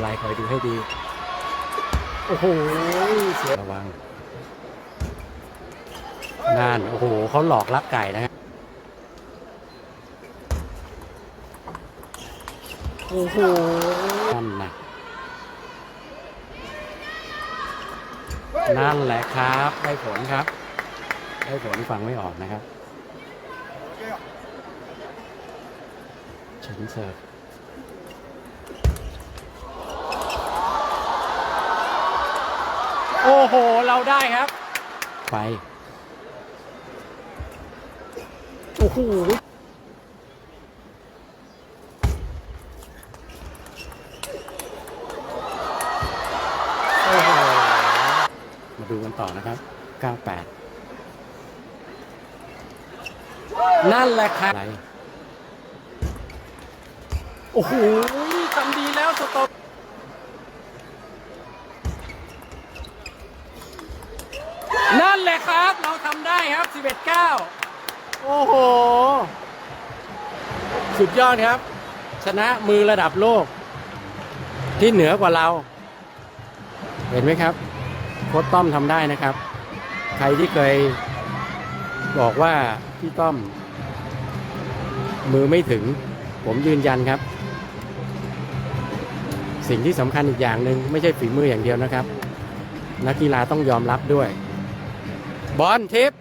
ำไรคอยดูให้ดี โอ้โหเสียระวังนั่นโอ้โหเขาหลอกลักไก่นะฮะโอ้โหนั่นนะนั่นแหละครับ ได้ผลครับ ได้ผลฟังไม่ออกนะครับเฉินเสิร์ฟ โอ้โห เราได้ครับ ไปโอ้โหโอ้โห มาดูกันต่อนะครับ 98 นั่นแหละครับอะไรโอ้โหทำดีแล้วสต็อป นั่นแหละครับ เราทำได้ครับ 11 9 โอ้โห สุดยอดครับ ชนะมือระดับโลก ที่เหนือกว่าเรา เห็นไหมครับ โค้ชต้อมทำได้นะครับ ใครที่เคยบอกว่าพี่ต้อม มือไม่ถึง ผมยืนยันครับ สิ่งที่สำคัญอีกอย่างหนึ่งไม่ใช่ฝีมืออย่างเดียวนะครับ นักกีฬาต้องยอมรับด้วย บอลทิป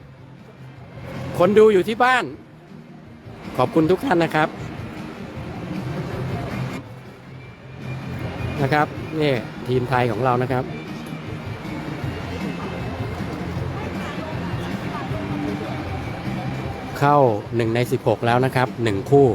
คนดูอยู่ที่บ้าน ขอบคุณทุกท่านนะครับนะครับนี่ทีมไทยของเรานะครับ เข้า 1 ใน 16 แล้วนะครับ 1 คู่